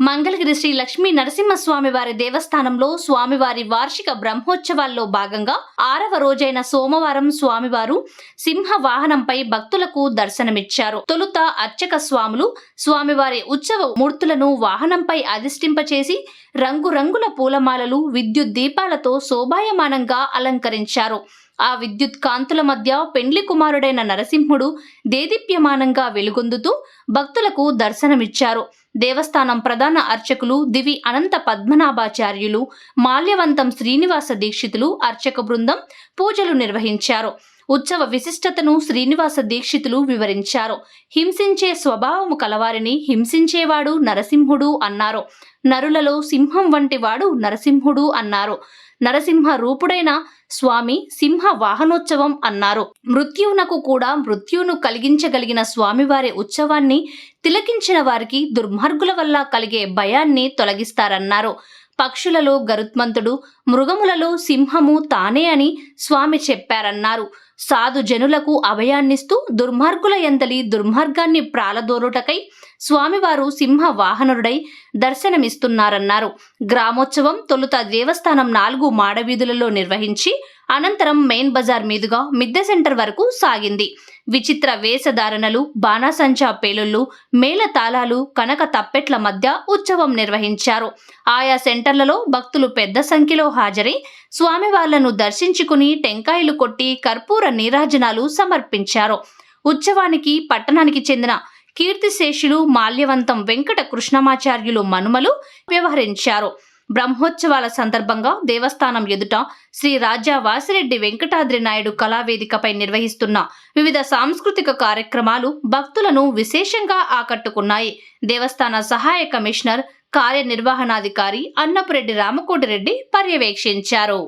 మంగళగిరి శ్రీ లక్ష్మీ నరసింహస్వామి వారి దేవస్థానంలో స్వామివారి వార్షిక బ్రహ్మోత్సవాల్లో భాగంగా ఆరవ రోజైన సోమవారం స్వామివారు సింహ వాహనంపై భక్తులకు దర్శనమిచ్చారు. తొలుత అర్చక స్వాములు స్వామివారి ఉత్సవ మూర్తులను వాహనంపై అధిష్టింపచేసి రంగురంగుల పూలమాలలు విద్యుత్ దీపాలతో శోభాయమానంగా అలంకరించారు. ఆ విద్యుత్ కాంతుల మధ్య పెండ్లి కుమారుడైన నరసింహుడు దేదీప్యమానంగా వెలుగొందుతూ భక్తులకు దర్శనమిచ్చారు. దేవస్థానం ప్రధాన అర్చకులు దివి అనంత పద్మనాభాచార్యులు మాల్యవంతం శ్రీనివాస దీక్షితులు అర్చక బృందం పూజలు నిర్వహించారు. ఉత్సవ విశిష్టతను శ్రీనివాస దీక్షితులు వివరించారు. హింసించే స్వభావము కలవారిని హింసించేవాడు నరసింహుడు అన్నారు. నరులలో సింహం వంటి వాడు నరసింహుడు అన్నారు. నరసింహ రూపుడైన స్వామి సింహ వాహనోత్సవం అన్నారు. మృత్యువునకు కూడా మృత్యువును కలిగించగలిగిన స్వామివారి ఉత్సవాన్ని తిలకించిన వారికి దుర్మార్గుల వల్ల కలిగే భయాన్ని తొలగిస్తారన్నారు. పక్షులలో గరుత్మంతుడు మృగములలో సింహము తానే అని స్వామి చెప్పారన్నారు. సాధు జనులకు అభయాన్నిస్తూ దుర్మార్గుల ఎందలి దుర్మార్గాన్ని ప్రాలదోరుటకై స్వామివారు సింహ వాహనుడై దర్శనమిస్తున్నారన్నారు. గ్రామోత్సవం తొలుత దేవస్థానం నాలుగు మాడవీధులలో నిర్వహించి అనంతరం మెయిన్ బజార్ మీదుగా మిద్దె సెంటర్ వరకు సాగింది. విచిత్ర వేషధారణలు బాణాసంచా పేలుళ్ళు మేళ తాళాలు కనక తప్పెట్ల మధ్య ఉత్సవం నిర్వహించారు. ఆయా సెంటర్లలో భక్తులు పెద్ద సంఖ్యలో హాజరై స్వామివార్లను దర్శించుకుని టెంకాయలు కొట్టి కర్పూర నీరాజనాలు సమర్పించారు. ఉత్సవానికి పట్టణానికి చెందిన కీర్తిశేషులు మాల్యవంతం వెంకట కృష్ణమాచార్యులు మనుమలు వ్యవహరించారు. బ్రహ్మోత్సవాల సందర్భంగా దేవస్థానం ఎదుట శ్రీ రాజా వాసిరెడ్డి వెంకటాద్రి నాయుడు కళావేదికపై నిర్వహిస్తున్న వివిధ సాంస్కృతిక కార్యక్రమాలు భక్తులను విశేషంగా ఆకట్టుకున్నాయి. దేవస్థాన సహాయ కమిషనర్ కార్యనిర్వహణాధికారి అన్నపురెడ్డి రామకోటిరెడ్డి పర్యవేక్షించారు.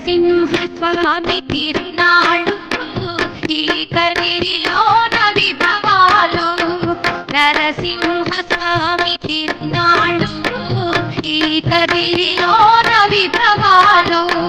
నరసింహస్వామి తిరునాడు ఈ కరిలో విభవాలు. నరసింహస్వామి తిరునాడు ఈ కరిలో విభవాలు.